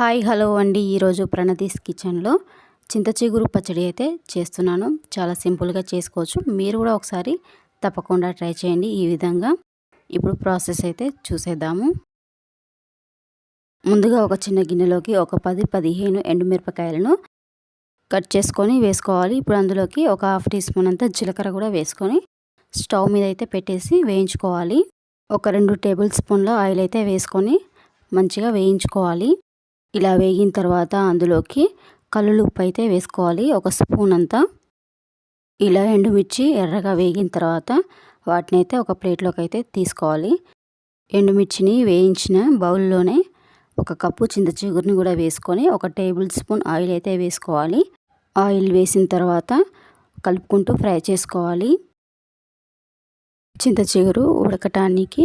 Hi hello అండి. ఈరోజు ప్రణతీస్ కిచెన్లో చింత చిగురు పచ్చడి అయితే చేస్తున్నాను. చాలా సింపుల్గా చేసుకోవచ్చు. మీరు కూడా ఒకసారి తప్పకుండా ట్రై చేయండి ఈ విధంగా. ఇప్పుడు ప్రాసెస్ అయితే చూసేద్దాము. ముందుగా ఒక చిన్న గిన్నెలోకి ఒక పది పదిహేను ఎండుమిరపకాయలను కట్ చేసుకొని వేసుకోవాలి. ఇప్పుడు అందులోకి ఒక హాఫ్ టీ స్పూన్ అంతా జీలకర్ర కూడా వేసుకొని స్టవ్ మీద అయితే పెట్టేసి వేయించుకోవాలి. ఒక రెండు టేబుల్ స్పూన్ల ఆయిల్ అయితే వేసుకొని మంచిగా వేయించుకోవాలి. ఇలా వేగిన తర్వాత అందులోకి కల్లులు ఉప్పు అయితే వేసుకోవాలి. ఒక స్పూన్ అంతా. ఇలా ఎండుమిర్చి ఎర్రగా వేగిన తర్వాత వాటిని అయితే ఒక ప్లేట్లోకి అయితే తీసుకోవాలి. ఎండుమిర్చిని వేయించిన బౌల్లోనే ఒక కప్పు చింత చిగురుని కూడా వేసుకొని ఒక టేబుల్ స్పూన్ ఆయిల్ అయితే వేసుకోవాలి. ఆయిల్ వేసిన తర్వాత కలుపుకుంటూ ఫ్రై చేసుకోవాలి. చింత చిగురు ఉడకటానికి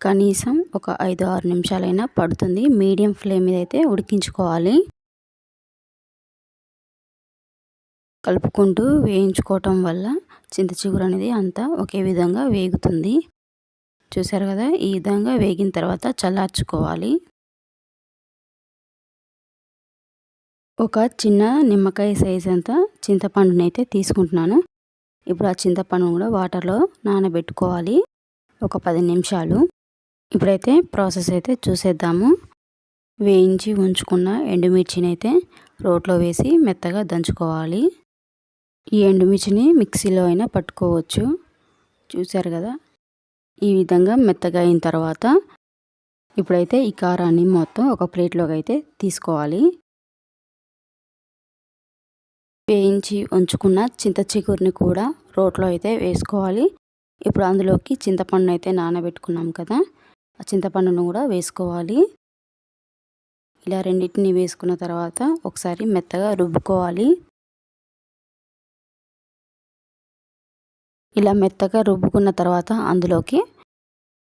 కనీసం ఒక ఐదు ఆరు నిమిషాలైనా పడుతుంది. మీడియం ఫ్లేమ్ మీద అయితే ఉడికించుకోవాలి. కలుపుకుంటూ వేయించుకోవటం వల్ల చింత చిగురు అనేది అంతా ఒకే విధంగా వేగుతుంది. చూసారు కదా ఈ విధంగా వేగిన తర్వాత చల్లార్చుకోవాలి. ఒక చిన్న నిమ్మకాయ సైజ్ అంతా చింతపండుని అయితే తీసుకుంటున్నాను. ఇప్పుడు ఆ చింతపండు కూడా వాటర్లో నానబెట్టుకోవాలి. ఒక పది నిమిషాలు. ఇప్పుడైతే ప్రాసెస్ అయితే చూసేద్దాము. వేయించి ఉంచుకున్న ఎండుమిర్చిని అయితే రోట్లో వేసి మెత్తగా దంచుకోవాలి. ఈ ఎండుమిర్చిని మిక్సీలో అయినా పట్టుకోవచ్చు. చూశారు కదా? ఈ విధంగా మెత్తగా అయిన తర్వాత ఇప్పుడైతే ఈ కారాన్ని మొత్తం ఒక ప్లేట్లోకి అయితే తీసుకోవాలి. వేయించి ఉంచుకున్న చింత చిగురిని కూడా రోట్లో అయితే వేసుకోవాలి. ఇప్పుడు అందులోకి చింతపండు అయితే నానబెట్టుకున్నాం కదా? చింతపండును కూడా వేసుకోవాలి. ఇలా రెండింటిని వేసుకున్న తర్వాత ఒకసారి మెత్తగా రుబ్బుకోవాలి. ఇలా మెత్తగా రుబ్బుకున్న తర్వాత అందులోకి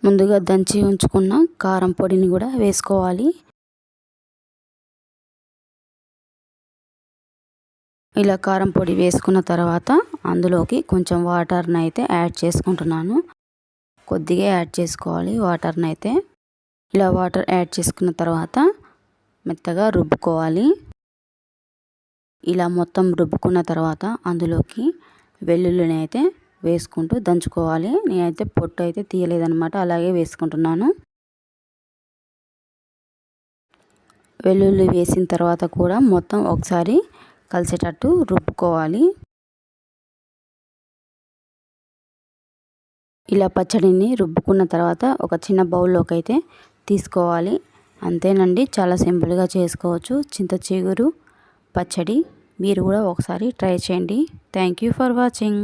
ముందుగా దంచి ఉంచుకున్న కారం పొడిని కూడా వేసుకోవాలి. ఇలా కారం పొడి వేసుకున్న తర్వాత అందులోకి కొంచెం వాటర్ని అయితే యాడ్ చేసుకుంటున్నాను. కొద్దిగా యాడ్ చేసుకోవాలి. వాటర్ని అయితే ఇలా వాటర్ యాడ్ చేసుకున్న తర్వాత మెత్తగా రుబ్బుకోవాలి. ఇలా మొత్తం రుబ్బుకున్న తర్వాత అందులోకి వెల్లుల్లిని అయితే వేసుకుంటూ దంచుకోవాలి. నేనైతే పొట్టు అయితే తీయలేదనమాట అలాగే వేసుకుంటున్నాను. వెల్లుల్లి వేసిన తర్వాత కూడా మొత్తం ఒకసారి కలిసేటట్టు రుబ్బుకోవాలి. ఇలా పచ్చడిని రుబ్బుకున్న తర్వాత ఒక చిన్న బౌల్లోకి అయితే తీసుకోవాలి. అంతేనండి చాలా సింపుల్గా చేసుకోవచ్చు. చింత చిగురు పచ్చడి మీరు కూడా ఒకసారి ట్రై చేయండి. Thank you for watching.